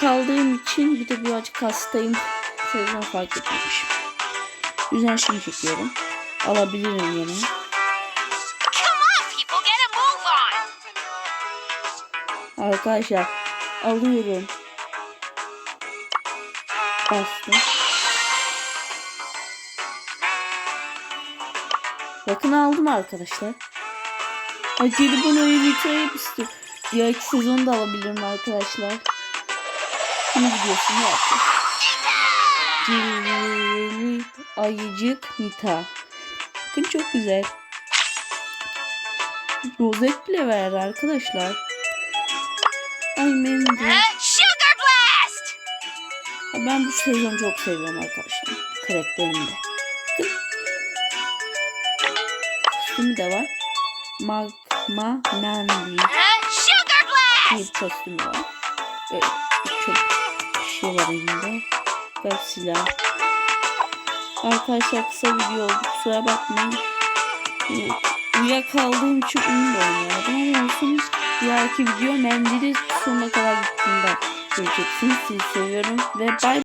kaldığım için bir de birazcık hastayım. Sezon fark etmemişim. O yüzden şimdi çekiyorum. Alabilirim yine. Arkadaşlar alıyorum. Bastım. Bakın aldım arkadaşlar. Geri bana Elite'yi istiyor. Diğer iki sezonu da alabilirim arkadaşlar. Şimdi videosunu yaptım. Cilveli ayıcık Nita. Bakın çok güzel. Rozet bile verdi arkadaşlar. Ay! Ya Ben bu sezonu çok seviyorum arkadaşlar. Karakterini de. Bakın. Kostümü de var. Magma blast! bir kostümü var. Ve çok var elinde. Ve silah. Arkadaşlar kısa video oldu. Kusura bakmayın. Ee, Uyuyakaldığım için oyun da oynayamadım ama olsun. Diğerki video Mendy'de sonuna kadar gittiğinde göreceksiniz. Sizi seviyorum ve bay